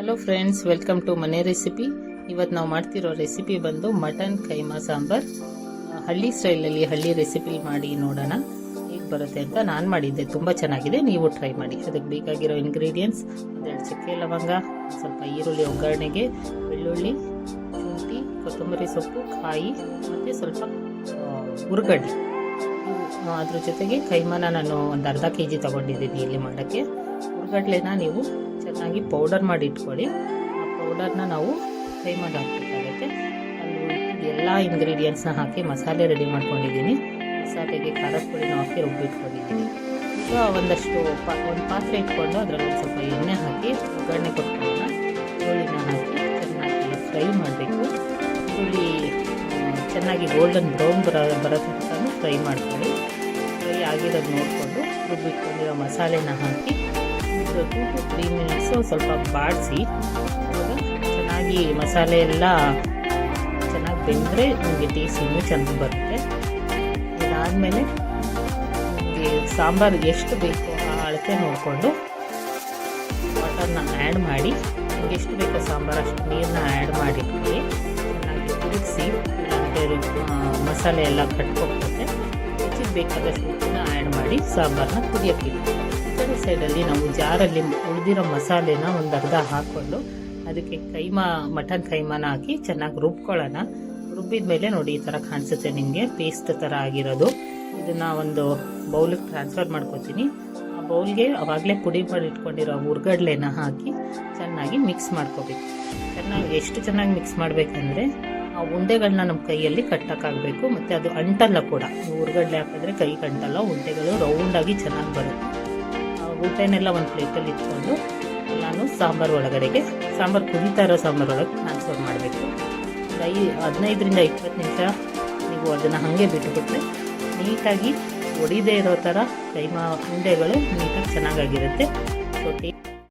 Hello friends welcome to ಮನೆ recipe ಇವತ್ತು ನಾವು ಮಾಡ್ತಿರೋ ರೆಸಿಪಿ ಬಂದು ಮಟನ್ ಕೈಮಾ ಸಾಂಬಾರ್. ಹಳ್ಳಿ ಸ್ಟೈಲಲ್ಲಿ ಹಳ್ಳಿ ರೆಸಿಪಿ ಮಾಡಿ ನೋಡೋಣ. ಹೇಗೆ ಬರುತ್ತೆ ಅಂತ ನಾನು ಮಾಡಿದ್ದೆ. ತುಂಬ ಚೆನ್ನಾಗಿದೆ. ನೀವು ಟ್ರೈ ಮಾಡಿ. ಅದಕ್ಕೆ ಬೇಕಾಗಿರೋ ಇಂಗ್ರೀಡಿಯೆಂಟ್ಸ್ ಒಂದೆರಡು ಚಕ್ಕೆ ಲವಂಗ ಸ್ವಲ್ಪ ಈರುಳ್ಳಿ ಒಗ್ಗರಣೆಗೆ, ಬೆಳ್ಳುಳ್ಳಿ, ಶುಂಠಿ, ಕೊತ್ತಂಬರಿ ಸೊಪ್ಪು, ಕಾಯಿ, ಮತ್ತು ಸ್ವಲ್ಪ ಉರ್ಗಡ್ಡೆ ಅದ್ರ ಜೊತೆಗೆ ಕೈಮಾನ ನಾನು ಒಂದು ಅರ್ಧ ಕೆ ಜಿ ತೊಗೊಂಡಿದ್ದೀನಿ ಇಲ್ಲಿ ಮಾಡೋಕ್ಕೆ. ಹುರ್ಗಡ್ಲೆನ ನೀವು ಚೆನ್ನಾಗಿ ಪೌಡರ್ ಮಾಡಿ ಇಟ್ಕೊಳ್ಳಿ. ಆ ಪೌಡರ್ನ ನಾವು ಫ್ರೈ ಮಾಡಿ ಹಾಕಬೇಕಾಗತ್ತೆ ಅಲ್ಲಿ ಎಲ್ಲ ಇಂಗ್ರೀಡಿಯೆಂಟ್ಸ್ನ ಹಾಕಿ ಮಸಾಲೆ ರೆಡಿ ಮಾಡ್ಕೊಂಡಿದ್ದೀನಿ. ಮಸಾಲೆಗೆ ಖಾರದ ಪುಡಿನ ಹಾಕಿ ರುಬ್ಬಿಟ್ಕೊಂಡಿದ್ದೀನಿ ಸೊ ಒಂದಷ್ಟು ಒಂದು ಪಾತ್ರೆ ಇಟ್ಕೊಂಡು ಅದರಲ್ಲಿ ಸ್ವಲ್ಪ ಎಣ್ಣೆ ಹಾಕಿ, ಒಗ್ಗರಣೆ ಕೊಟ್ಕೊಳ್ಳೋಣ. ಈರುಳ್ಳಿನ ಹಾಕಿ ಚೆನ್ನಾಗಿ ಫ್ರೈ ಮಾಡಬೇಕು. ಈರುಳ್ಳಿ ಚೆನ್ನಾಗಿ ಗೋಲ್ಡನ್ ಬ್ರೌನ್ ಬರ, ಬರೋ ಫ್ರೈ ಮಾಡ್ಕೊಳ್ಳಿ. ಫ್ರೈ ಆಗಿರೋದು ನೋಡಿಕೊಂಡು ರುಬ್ಬಿಟ್ಕೊಂಡಿರೋ ಮಸಾಲೆನ ಹಾಕಿ ಒಂದು ಟೂ ಟು ತ್ರೀ ಮಿನಿಟ್ಸು ಸ್ವಲ್ಪ ಬಾಡಿಸಿ ಚೆನ್ನಾಗಿ ಮಸಾಲೆ ಎಲ್ಲ ಚೆನ್ನಾಗಿ ಬೆಂದರೆ ನಿಮಗೆ ಟೇಸ್ಟ್ ಇನ್ನೂ ಚೆನ್ನಾಗಿ ಬರುತ್ತೆ. ಇದಾದಮೇಲೆ ನಿಮಗೆ ಸಾಂಬಾರು ಎಷ್ಟು ಬೇಕು ಆ ಅಳತೆ ನೋಡಿಕೊಂಡು ವಾಟರ್ನ ಆ್ಯಡ್ ಮಾಡಿ, ನಿಮ್ಗೆ ಎಷ್ಟು ಬೇಕೋ ಸಾಂಬಾರು ಅಷ್ಟು ನೀರನ್ನ ಆ್ಯಡ್ ಮಾಡಿಟ್ಟು ಚೆನ್ನಾಗಿ ಕುದಿಸಿ ಮಸಾಲೆ ಎಲ್ಲ ಕಟ್ಕೊಂಡು ಬೇಕಾದಷ್ಟು ಆ್ಯಡ್ ಮಾಡಿ ಸಾಂಬಾರನ್ನ ಕುದಿಯೋಕ್ಕೆ ಕಡೆ ಸೈಡಲ್ಲಿ ನಾವು ಜಾರಲ್ಲಿ ಉಳಿದಿರೋ ಮಸಾಲೆನ ಒಂದು ಅರ್ಧ ಹಾಕ್ಕೊಂಡು ಅದಕ್ಕೆ ಕೈಮಾ, ಮಟನ್ ಕೈಮಾನ ಹಾಕಿ ಚೆನ್ನಾಗಿ ರುಬ್ಕೊಳ್ಳೋಣ. ರುಬ್ಬಿದ ಮೇಲೆ ನೋಡಿ ಈ ಥರ ಕಾಣಿಸುತ್ತೆ ನಿಮಗೆ ಪೇಸ್ಟ್ ಥರ ಆಗಿರೋದು. ಇದನ್ನು ಒಂದು ಬೌಲಿಗೆ ಟ್ರಾನ್ಸ್ಫರ್ ಮಾಡ್ಕೋತೀನಿ. ಆ ಬೌಲ್ಗೆ ಅವಾಗಲೇ ಪುಡಿ ಮಾಡಿ ಇಟ್ಕೊಂಡಿರೋ ಹುರ್ಗಡ್ಲೆನ ಹಾಕಿ ಚೆನ್ನಾಗಿ ಮಿಕ್ಸ್ ಮಾಡ್ಕೋಬೇಕು. ಚೆನ್ನಾಗಿ ಎಷ್ಟು ಚೆನ್ನಾಗಿ ಮಿಕ್ಸ್ ಮಾಡಬೇಕಂದ್ರೆ ಆ ಉಂಡೆಗಳನ್ನ ನಮ್ಮ ಕೈಯಲ್ಲಿ ಕಟ್ಟೋಕ್ಕಾಗಬೇಕು, ಮತ್ತು ಅದು ಅಂಟಲ್ಲ ಕೂಡ. ಉರ್ಗಡ್ಲೆ ಹಾಕಿದ್ರೆ ಕೈ ಅಂಟಲ್ಲ ಉಂಡೆಗಳು ರೌಂಡಾಗಿ ಚೆನ್ನಾಗಿ ಬರುತ್ತೆ. ಊಟನೆಲ್ಲ ಒಂದು ಪ್ಲೇಟಲ್ಲಿ ಇಟ್ಕೊಂಡು ನಾನು ಸಾಂಬಾರು ಒಳಗಡೆಗೆ, ಸಾಂಬಾರು ಕುದೀತಾ ಇರೋ ಸಾಂಬಾರು ಒಳಗೆ ಟ್ರಾನ್ಸ್ಫರ್ ಮಾಡಬೇಕು. ಐ, ಹದಿನೈದರಿಂದ ಇಪ್ಪತ್ತು ನಿಮಿಷ ನೀವು ಅದನ್ನು ಹಾಗೆ ಬಿಟ್ಟುಬಿಟ್ರೆ ನೀಟಾಗಿ ಒಡಿದೇ ಇರೋ ಥರ ಕೈಮಾ ಉಂಡೆಗಳು ನೀಟಾಗಿ ಚೆನ್ನಾಗಾಗಿರುತ್ತೆ. ಸೊ